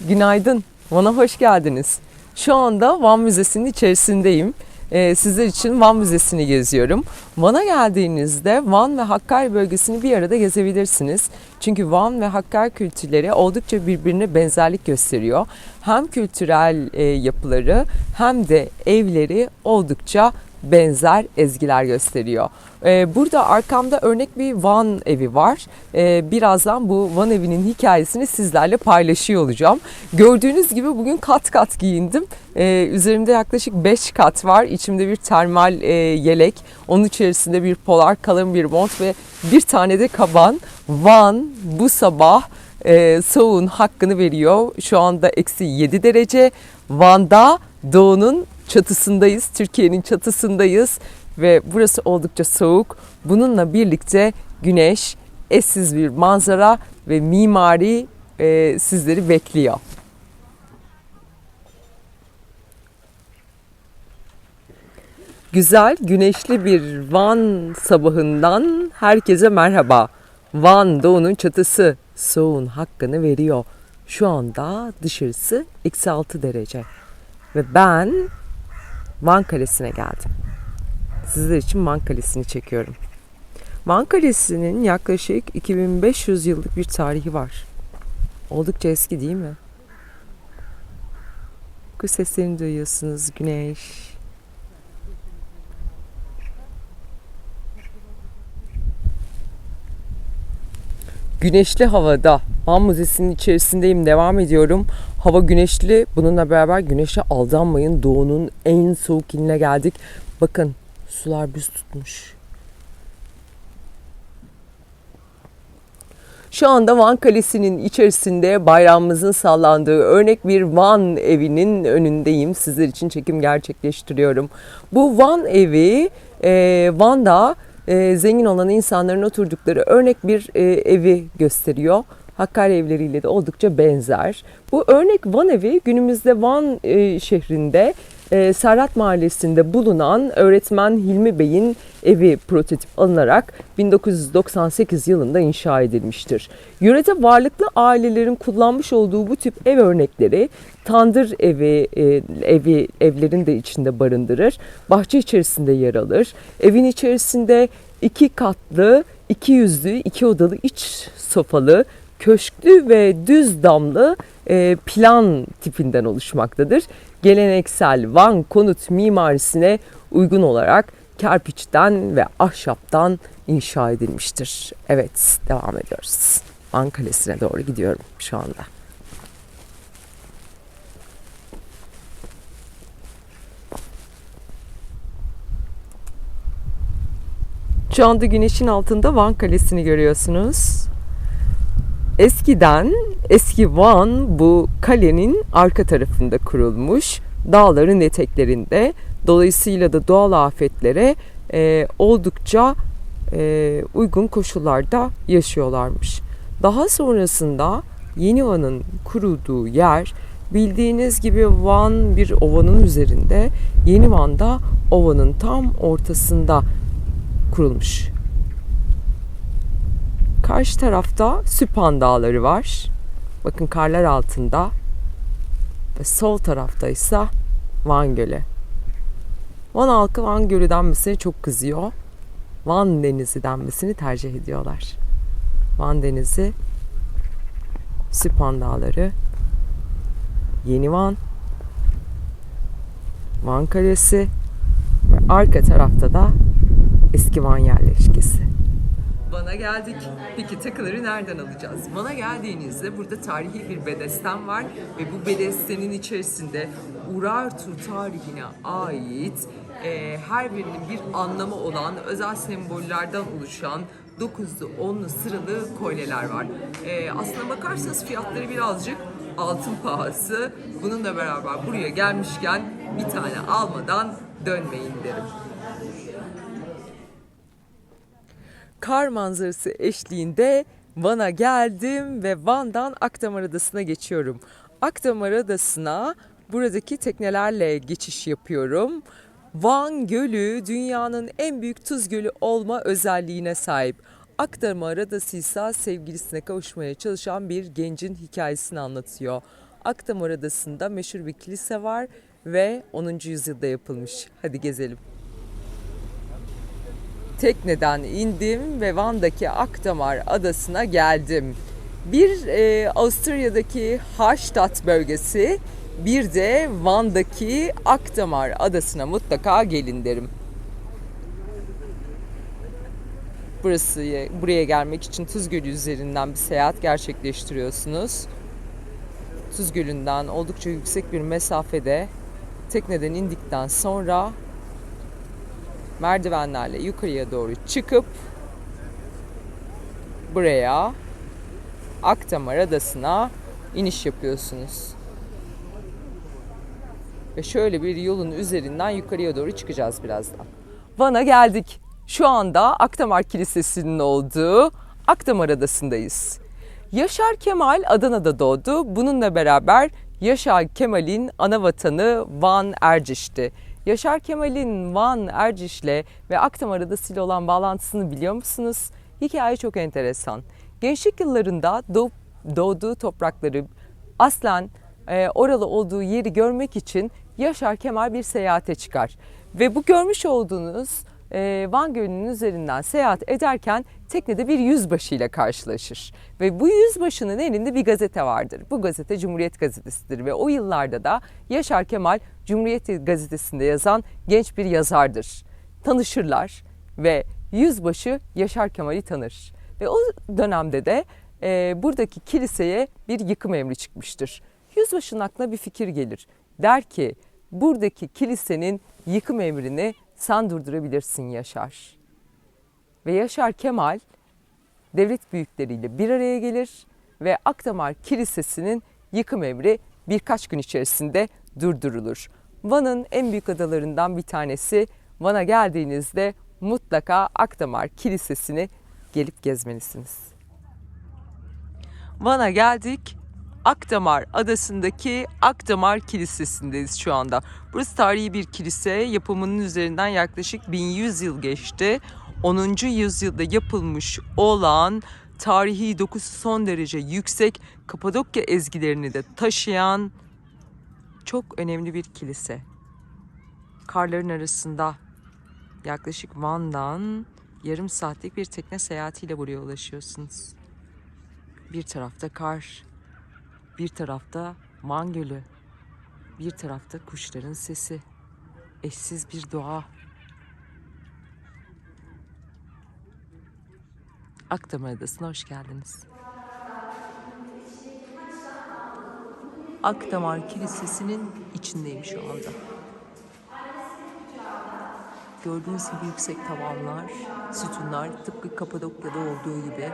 Günaydın, Van'a hoş geldiniz. Şu anda Van Müzesi'nin içerisindeyim. Ee, sizler için Van Müzesi'ni geziyorum. Van'a geldiğinizde Van ve Hakkari bölgesini bir arada gezebilirsiniz. Çünkü Van ve Hakkari kültürleri oldukça birbirine benzerlik gösteriyor. Hem kültürel e, yapıları hem de evleri oldukça benzer ezgiler gösteriyor. Ee, burada arkamda örnek bir Van evi var. Ee, birazdan bu Van evinin hikayesini sizlerle paylaşıyor olacağım. Gördüğünüz gibi bugün kat kat giyindim. Ee, üzerimde yaklaşık 5 kat var. İçimde bir termal e, yelek, onun içerisinde bir polar kalın bir mont ve bir tane de kaban. Van bu sabah e, soğuğun hakkını veriyor. Şu anda eksi 7 derece. Van'da doğunun çatısındayız. Türkiye'nin çatısındayız ve burası oldukça soğuk. Bununla birlikte güneş, eşsiz bir manzara ve mimari e, sizleri bekliyor. Güzel, güneşli bir Van sabahından herkese merhaba. Van doğunun çatısı soğuğun hakkını veriyor. Şu anda dışarısı eksi 6 derece. Ve ben Van Kalesi'ne geldim. Sizler için Van Kalesi'ni çekiyorum. Van Kalesi'nin yaklaşık 2500 yıllık bir tarihi var. Oldukça eski değil mi? Kuş seslerini duyuyorsunuz, güneş. Güneşli havada Van Müzesi'nin içerisindeyim, devam ediyorum. Hava güneşli, bununla beraber güneşe aldanmayın. Doğunun en soğuk iline geldik. Bakın sular büz tutmuş. Şu anda Van Kalesi'nin içerisinde bayrağımızın sallandığı örnek bir Van evinin önündeyim. Sizler için çekim gerçekleştiriyorum. Bu Van evi e, Van'da e, zengin olan insanların oturdukları örnek bir e, evi gösteriyor. Hakkari evleriyle de oldukça benzer. Bu örnek Van evi günümüzde Van e, şehrinde e, Serhat Mahallesi'nde bulunan öğretmen Hilmi Bey'in evi prototip alınarak 1998 yılında inşa edilmiştir. Yörede varlıklı ailelerin kullanmış olduğu bu tip ev örnekleri tandır evi e, evi evlerin de içinde barındırır. Bahçe içerisinde yer alır. Evin içerisinde iki katlı, iki yüzlü, iki odalı iç sofalı, köşklü ve düz damlı e, plan tipinden oluşmaktadır. Geleneksel Van konut mimarisine uygun olarak kerpiçten ve ahşaptan inşa edilmiştir. Evet, devam ediyoruz. Van Kalesi'ne doğru gidiyorum şu anda. Şu anda güneşin altında Van Kalesi'ni görüyorsunuz. Eskiden eski Van bu kalenin arka tarafında kurulmuş. Dağların eteklerinde. Dolayısıyla da doğal afetlere e, oldukça e, uygun koşullarda yaşıyorlarmış. Daha sonrasında Yeni Van'ın kurulduğu yer bildiğiniz gibi Van bir ovanın üzerinde. Yeni Van'da ovanın tam ortasında kurulmuş. Karşı tarafta Süphan Dağları var. Bakın karlar altında. Ve sol tarafta ise Van Gölü. Van halkı Van Gölü denmesine çok kızıyor. Van Denizi denmesini tercih ediyorlar. Van Denizi, Süphan Dağları, Yeni Van, Van Kalesi ve arka tarafta da eski Van yerleşkesi. Van'a geldik. Peki takıları nereden alacağız? Van'a geldiğinizde burada tarihi bir bedesten var ve bu bedestenin içerisinde Urartu tarihine ait e, her birinin bir anlamı olan özel sembollerden oluşan 9'lu 10'lu sıralı kolyeler var. E, aslına bakarsanız fiyatları birazcık altın pahası. Bununla beraber buraya gelmişken bir tane almadan dönmeyin derim. Kar manzarası eşliğinde Van'a geldim ve Van'dan Akdamar Adası'na geçiyorum. Akdamar Adası'na buradaki teknelerle geçiş yapıyorum. Van Gölü dünyanın en büyük tuz gölü olma özelliğine sahip. Akdamar Adası ise sevgilisine kavuşmaya çalışan bir gencin hikayesini anlatıyor. Akdamar Adası'nda meşhur bir kilise var ve 10. yüzyılda yapılmış. Hadi gezelim. Tekneden indim ve Van'daki Akdamar Adası'na geldim. Bir e, Avusturya'daki Hallstatt bölgesi, bir de Van'daki Akdamar Adası'na mutlaka gelin derim. Burası buraya gelmek için Tuz Gölü üzerinden bir seyahat gerçekleştiriyorsunuz. Tuz Gölü'nden oldukça yüksek bir mesafede tekneden indikten sonra merdivenlerle yukarıya doğru çıkıp buraya Akdamar Adası'na iniş yapıyorsunuz. Ve şöyle bir yolun üzerinden yukarıya doğru çıkacağız birazdan. Van'a geldik. Şu anda Akdamar Kilisesi'nin olduğu Akdamar Adası'ndayız. Yaşar Kemal Adana'da doğdu. Bununla beraber Yaşar Kemal'in ana vatanı Van Erciş'ti. Yaşar Kemal'in Van Erciş'le ve Akdamar Adası ile olan bağlantısını biliyor musunuz? Hikaye çok enteresan. Gençlik yıllarında doğup, doğduğu toprakları aslen e, oralı olduğu yeri görmek için Yaşar Kemal bir seyahate çıkar. Ve bu görmüş olduğunuz e, Van Gölü'nün üzerinden seyahat ederken teknede bir yüzbaşı ile karşılaşır. Ve bu yüzbaşının elinde bir gazete vardır. Bu gazete Cumhuriyet Gazetesi'dir ve o yıllarda da Yaşar Kemal Cumhuriyet Gazetesi'nde yazan genç bir yazardır. Tanışırlar ve yüzbaşı Yaşar Kemal'i tanır. Ve o dönemde de e, buradaki kiliseye bir yıkım emri çıkmıştır. Yüzbaşının aklına bir fikir gelir. Der ki buradaki kilisenin yıkım emrini sen durdurabilirsin Yaşar. Ve Yaşar Kemal devlet büyükleriyle bir araya gelir ve Akdamar Kilisesi'nin yıkım emri birkaç gün içerisinde durdurulur. Van'ın en büyük adalarından bir tanesi. Van'a geldiğinizde mutlaka Akdamar Kilisesi'ni gelip gezmelisiniz. Van'a geldik. Akdamar adasındaki Akdamar Kilisesi'ndeyiz şu anda. Burası tarihi bir kilise. Yapımının üzerinden yaklaşık 1100 yıl geçti. 10. yüzyılda yapılmış olan tarihi dokusu son derece yüksek Kapadokya ezgilerini de taşıyan çok önemli bir kilise. Karların arasında yaklaşık Van'dan yarım saatlik bir tekne seyahatiyle buraya ulaşıyorsunuz. Bir tarafta kar, bir tarafta Van Gölü, bir tarafta kuşların sesi, eşsiz bir doğa. Akdamar Adası'na hoş geldiniz. Akdamar Kilisesi'nin içindeyim şu anda. Gördüğünüz gibi yüksek tavanlar, sütunlar tıpkı Kapadokya'da olduğu gibi